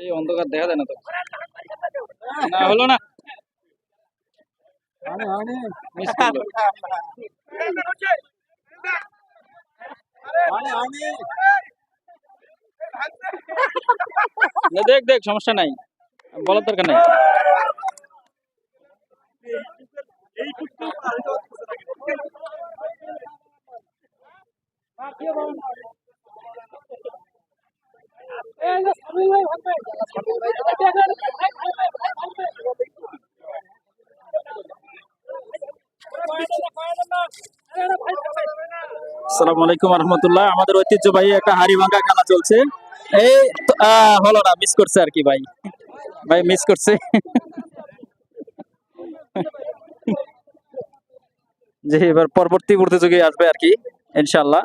এই অন্ধকার দেখা যায় না তো। না হলো না। দেখ দেখ সমস্যা নাই। বলার দরকার নাই। আসসালামু আলাইকুম রহমতুল্লাহ। আমাদের ঐতিহ্যবাহী একটা হাড়ি ভাঙা খেলা চলছে। এই হলো না মিস করছে আর কি ভাই। ভাই মিস করছে। যে এবার পরবর্তী প্রতিযোগী আসবে আর কি ইনশাল্লাহ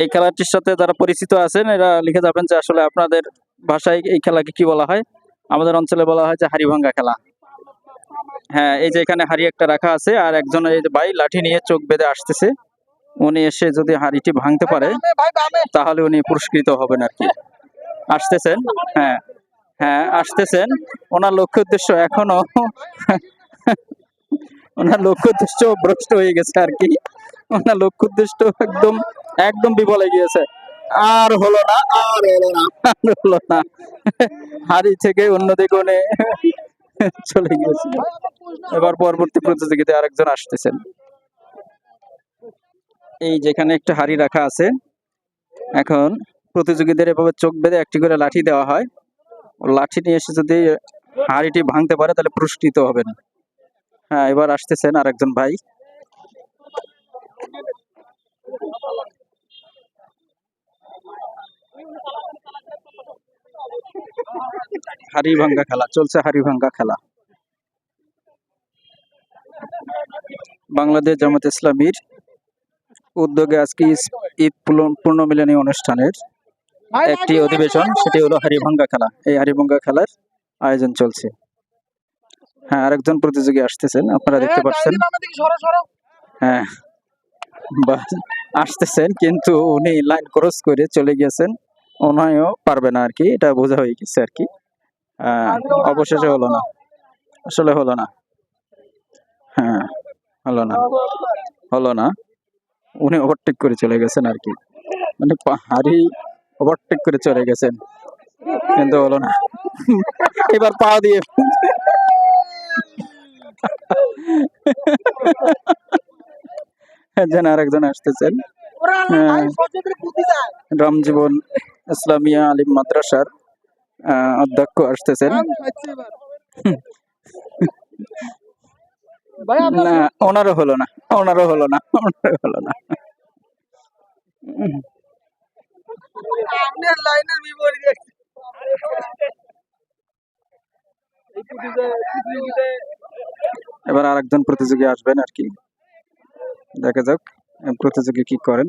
এই খেলাটির সাথে যারা পরিচিত আছেন, এরা লিখে যাবেন যে আসলে আপনাদের ভাষায় এই খেলাকে কি বলা হয়? আমাদের অঞ্চলে বলা হয় যে হাড়ি ভাঙ্গা খেলা। হ্যাঁ এই যে এখানে হাড়ি একটা রাখা আছে আর একজন এই ভাই লাঠি নিয়ে চোখ বেঁধে আসতেছে। উনি এসে যদি হাড়িটি ভাঙতে পারে, তাহলে উনি পুরস্কৃত হবেন আর কি। আসতেছেন? হ্যাঁ হ্যাঁ আসতেছেন। ওনার লক্ষ্য উদ্দেশ্য এখনও, ওনার লক্ষ্য উদ্দেশ্য ভ্রষ্ট হয়ে গেছে আর কি। ওনার লক্ষ্য উদ্দেশ্য একদম একদম বিফলে গিয়েছে। আর হলো না, আর হলো না, আর হলো না। হাড়ি থেকে অন্যদিকে উনি চলে গিয়েছিল। এবার পরবর্তী প্রতিযোগিতায় আরেকজন আসতেছেন। এই যেখানে একটা হাড়ি রাখা আছে, এখন প্রতিযোগীদের এভাবে চোখ বেঁধে একটি করে লাঠি দেওয়া হয়। লাঠি নিয়ে এসে যদি হাড়িটি ভাঙতে পারে, তাহলে পুরস্কৃত হবেন। হ্যাঁ এবার আসতেছেন আরেকজন ভাই। হাড়ি ভাঙ্গা খেলা চলছে হাড়ি ভাঙ্গা খেলা। বাংলাদেশ জামাত ইসলামীর উদ্যোগে আজকে ঈদ পূর্ণ- পূর্ণমিলনী অনুষ্ঠানের একটি অধিবেশন সেটি হলো হারিভাঙ্গা খেলা। এই হারিভাঙ্গা খেলার আয়োজন চলছে। হ্যাঁ আরেকজন প্রতিযোগী আসতেছেন আপনারা দেখতে পাচ্ছেন। হ্যাঁ আসতেছেন কিন্তু উনি লাইন ক্রস করে চলে গেছেন ওনায়ও পারবে না আর কি এটা বোঝা হয়ে গেছে আর কি অবশেষে হলো না। আসলে হলো না। হ্যাঁ হলো না। হলো না। উনি ওভারটেক করে চলে গেছেন আর কি মানে পাহাড়ি ওভারটেক করে চলে গেছেন। কিন্তু হলো না। এবার পা দিয়ে। যেন আরেকজন আসতেছেন। হ্যাঁ। রামজীবন ইসলামিয়া আলিম মাদ্রাসার অধ্যক্ষ আসতেছেন। না ওনারও হলো না ওনারও হলো না ওনারও হলো না। এবার আরেকজন প্রতিযোগী আসবেন আর কি। দেখা যাক প্রতিযোগী কি করেন।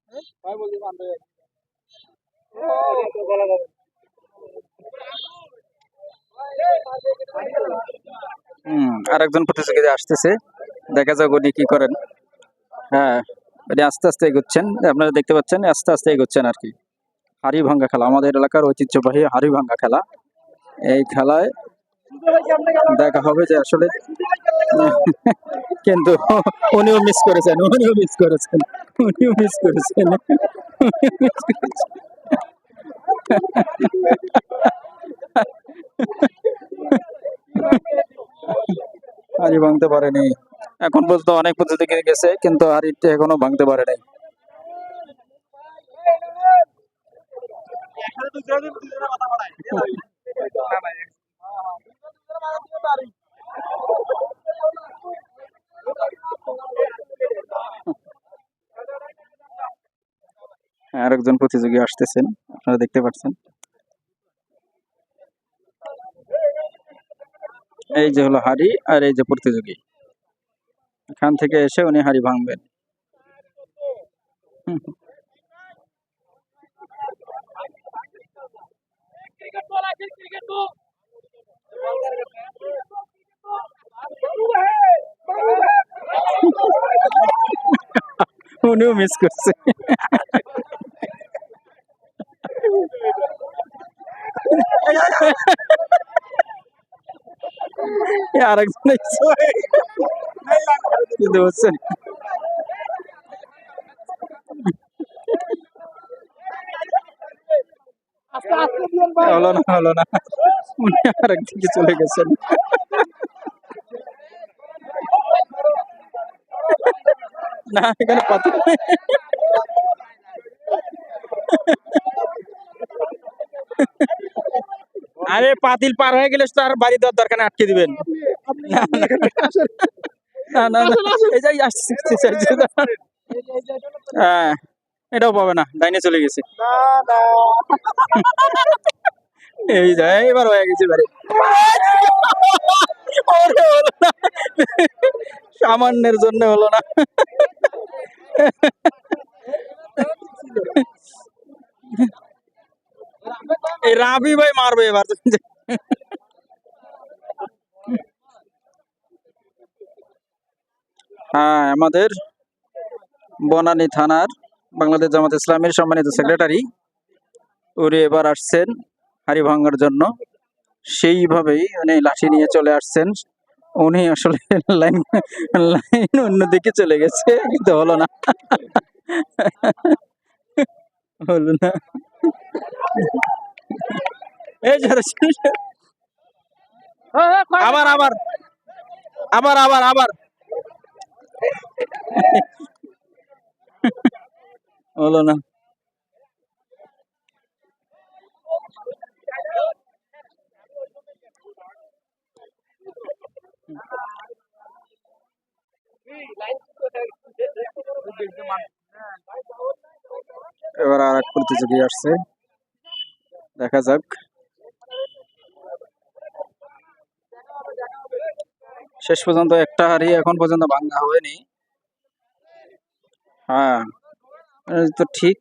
হুম, আরেকজন প্রতিযোগী আসতেছে। দেখা যাক উনি কি করেন। হ্যাঁ উনি আস্তে আস্তে এগোচ্ছেন। আপনারা দেখতে পাচ্ছেন, আস্তে আস্তে এগোচ্ছেন আর কি। হাড়ি ভাঙ্গা খেলা, আমাদের এলাকার ঐতিহ্যবাহী হাড়ি ভাঙ্গা খেলা। এই খেলায় দেখা হবে যে আসলে কিন্তু উনিও মিস করেছেন, উনিও মিস করেছেন, উনিও মিস করেছেন। হাড়ি ভাঙতে পারেনি। এখন পর্যন্ত অনেক প্রতিযোগী গেছে, কিন্তু হাড়িটা এখনও ভাঙতে পারে নাই কথা আরেকজন প্রতিযোগী আসতেছেন আপনারা দেখতে পাচ্ছেন। এই যে হলো হাড়ি আর এই যে প্রতিযোগী। এখান থেকে এসে উনি হাড়ি ভাঙবেন। ক্রিকেট বল আছে ক্রিকেট বল উনিও মিস করছে আরেকজন এসছে। কিন্তু হচ্ছে না। আস্তে আস্তে দিন ভাই হলো না হলো না উনি আরেক দিকে চলে গেছেন না এখানে পাথর আরে পাতিল পার হয়ে গেলে তো আর বাড়ি দেওয়ার দরকার আটকে দিবেন। না না না। এই যাই আসছে। হ্যাঁ এটাও পাবে না ডাইনে চলে গেছে। এই যে এবার হয়ে গেছে এবারে। সামান্যের জন্য হলো না। রাবি ভাই মারবে এবার। হ্যাঁ আমাদের বনানী থানার বাংলাদেশ জামাত ইসলামের সম্মানিত সেক্রেটারি উনি এবার আসছেন হাড়ি ভাঙার জন্য। সেইভাবেই উনি লাঠি নিয়ে চলে আসছেন। উনি আসলে লাইন লাইন অন্যদিকে চলে গেছে, কিন্তু হলো না। হলো না। এই আবার আবার। আবার আবার আবার। হলো না। এবার আর এক প্রতিযোগী আসছে, দেখা যাক। শেষ পর্যন্ত একটা হাড়ি এখন পর্যন্ত ভাঙা হয়নি। হ্যাঁ তো ঠিক।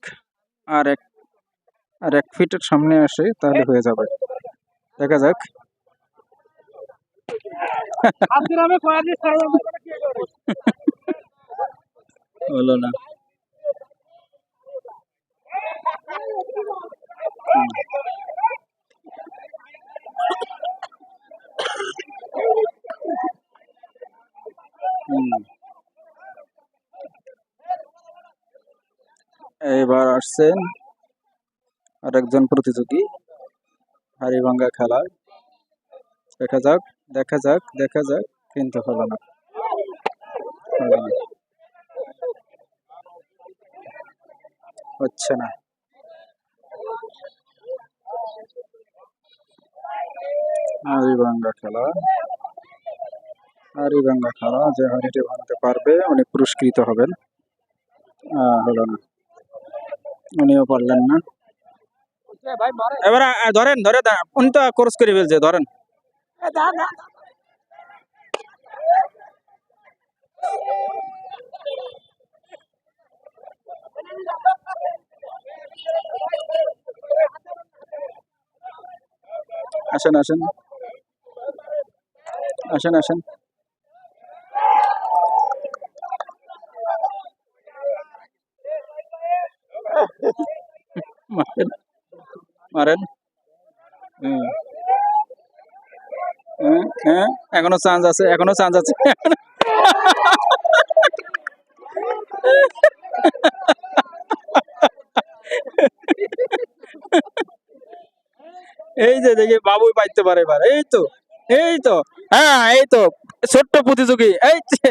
আর এক আর এক ফিটের সামনে আসে, তাহলে হয়ে যাবে। দেখা যাক আজকে আমি কয়েকদিন সারা কি করে হলো না। এইবার আসছেন আরেকজন প্রতিযোগী, হাড়িভাঙ্গা খেলা। দেখা যাক দেখা যাক দেখা যাক, কিন্তু হলো না। হলো না। হচ্ছে না। হাড়িভাঙ্গা খেলা। হাড়িভাঙ্গা খেলা যে হাড়িটি ভাঙতে পারবে উনি পুরস্কৃত হবেন। হলো না। উনিও পারলেন না। এবার ধরেন ধরে উনি তো কোর্স করে ফেলছে ধরেন। না আসেন আসেন। আসেন আসেন। মারেন মারেন। হুম। হ্যাঁ, হ্যাঁ এখনও চান্স আছে এখনও চান্স আছে। এই যে দেখি বাবুই পাইতে পারে এবার এই তো এই তো হ্যাঁ এই তো, ছোট্ট প্রতিযোগী, এই যে।